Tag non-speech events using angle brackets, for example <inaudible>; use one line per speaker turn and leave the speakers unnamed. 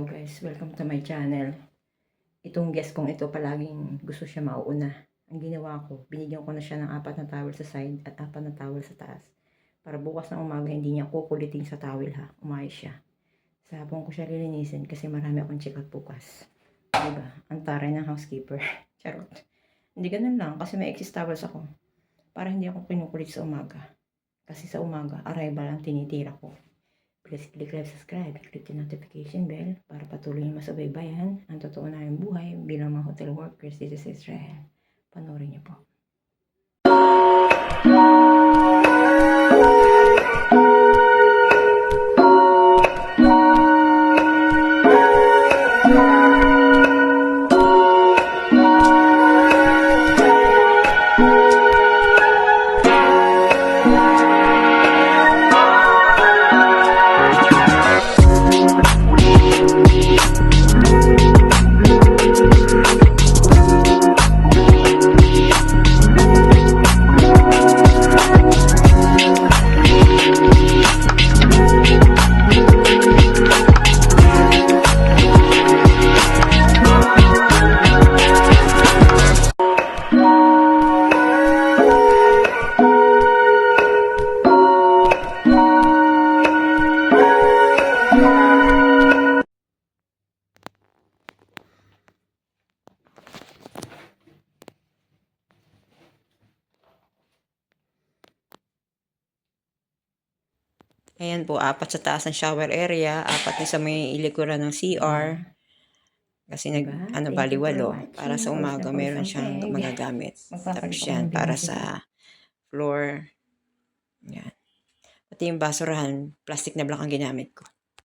Hello guys, welcome to my channel. Itong guest kong ito palaging gusto siya mauuna. Ang ginawa ko, binigyan ko na siya ng apat na towel sa side at apat na towel sa taas. Para bukas ng umaga hindi niya kukulitin sa towel ha. Umayos siya. Sa hapon ko siya lilinisin kasi marami akong check-out bukas. Diba? Ang taray ng housekeeper. <laughs> Charot. Hindi ganun lang kasi may excess towels ako. Para hindi ako kinukulit sa umaga. Kasi sa umaga, arrival ang tinitira ko. Please click like, subscribe, click the notification bell para patuloy niyo masubaybayan ang totoo naming buhay bilang mga hotel workers dito sa Israel. Panoorin niyo po. Ayan po, apat sa taas ng shower area, apat din sa may ilikuran ng CR. Kasi nag, Diba? ano, baliwalo. Para sa na umaga, meron ang siyang magagamit. Tapos yan, para sa floor. Yan. Pati yung basurahan, plastic na block ang ginamit ko.